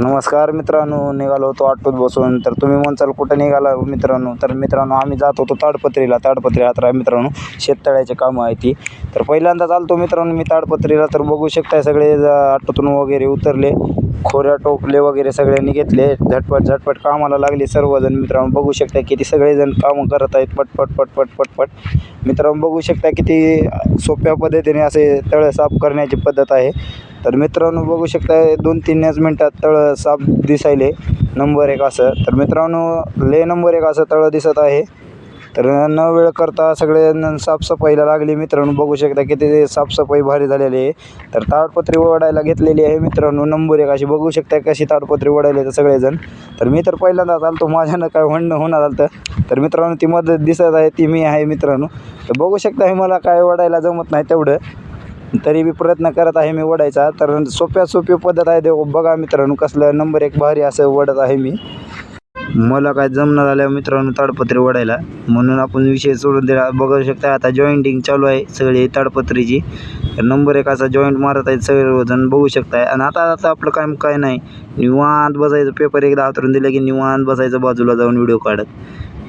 नमस्कार मित्रांनो निघालो होतो ऑटोत बसून. तर तुम्ही म्हणचाल कुठं निघाला मित्रांनो? तर मित्रांनो आम्ही जात होतो ताडपत्रीला. ताडपत्री यात्रा मित्रांनो शेततळ्याचे कामं आहे ती. तर पहिल्यांदा चालतो मित्रांनो मी ताडपत्रीला. तर बघू शकताय सगळे ज- ऑटोतून वगैरे उतरले. खोऱ्या टोपले वगैरे सगळ्यांनी घेतले. झटपट झटपट कामाला लागले सर्वजण मित्रांनो. बघू शकता किती सगळेजण कामं करत आहेत. पटपट पटपट पटपट. मित्रांनो बघू शकता किती सोप्या पद्धतीने असे तळ साफ करण्याची पद्धत आहे. तर मित्रांनो बघू शकता दोन तीनच मिनटात तळं साफ दिसायले. नंबर एक असं. तर मित्रांनो ले नंबर एक असं तळं दिसत आहे. तर न वेळ करता सगळे साफसफाईला लागली मित्रांनो. बघू शकता किती साफसफाई भारी झालेली आहे. तर ताडपत्री ओढायला घेतलेली आहे मित्रांनो. नंबर एक अशी. बघू शकता कशी ताडपत्री ओढायली तर सगळेजण. तर मी तर पहिल्यांदा आलतो. माझ्यानं काय म्हणणं होणार आलं तर तर मित्रांनो ती मदत दिसत आहे ती मी आहे मित्रांनो. तर बघू शकता हे मला काय ओढायला जमत नाही तेवढं. तरी बी प्रयत्न करत आहे मी ओढायचा तर सोप्या सोपी पद्धत आहे ते. बघा मित्रांनो कसलं नंबर एक भारी असं ओढत आहे मी. मला काय जमणार झालं मित्रांनो ताडपत्री ओढायला म्हणून आपण विषय सोडून दिला. बघू शकता आता जॉईंटिंग चालू आहे सगळी ताडपत्रीची. तर नंबर एक असा जॉईंट मारत आहे सगळे वजन बघू शकताय. आणि आता आता आपलं काम काय नाही. निवांत बसायचं. पेपर एकदा हातरून दिलं की निवांत बसायचं बाजूला जाऊन व्हिडिओ काढत.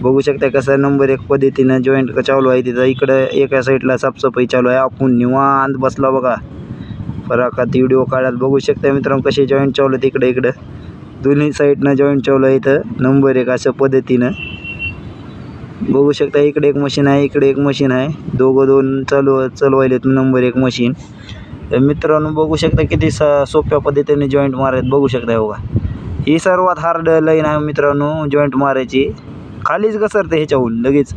बघू शकता कसं नंबर एक पद्धतीनं जॉईंट चालू आहे तिथं. इकडं एका साईडला साफसफाई चालू आहे. आपण निवांत बसला बघा. फराकात व्हिडिओ काढत बघू शकता मित्रांनो कसे जॉईंट चालू आहेत इकडं इकडं. दोन्ही साईडनं जॉईंट चालू आहे इथं. नंबर एक अशा पद्धतीनं. बघू शकता इकडे एक मशीन आहे इकडे एक मशीन आहे. दोघं दोन चालू चालवायलेत नंबर एक मशीन तर मित्रांनो बघू शकता किती स सोप्या पद्धतीने जॉईंट मारायत बघू शकता बघा. ही सर्वात हार्ड लाईन आहे मित्रांनो जॉईंट मारायची. खालीच घसरते ह्याच्याहून लगेच.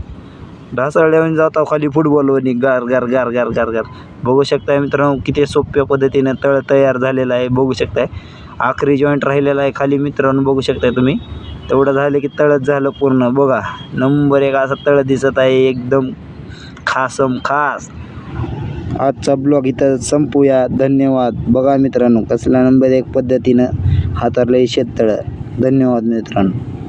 ढासळल्याहून जातो खाली फुटबॉलवरनी गार गार गार गार गार गार. बघू शकताय मित्रांनो किती सोप्या पद्धतीनं तळ तयार झालेलं आहे बघू शकताय. आखरी जॉईंट राहिलेला आहे खाली मित्रांनो बघू शकताय तुम्ही. तेवढं झालं की तळच झालं पूर्ण. बघा नंबर एक असा तळ दिसत आहे एकदम खासम खास. आजचा ब्लॉग इथं संपूया. धन्यवाद. बघा मित्रांनो कसला नंबर एक पद्धतीनं हातारलं शेततळं. धन्यवाद मित्रांनो.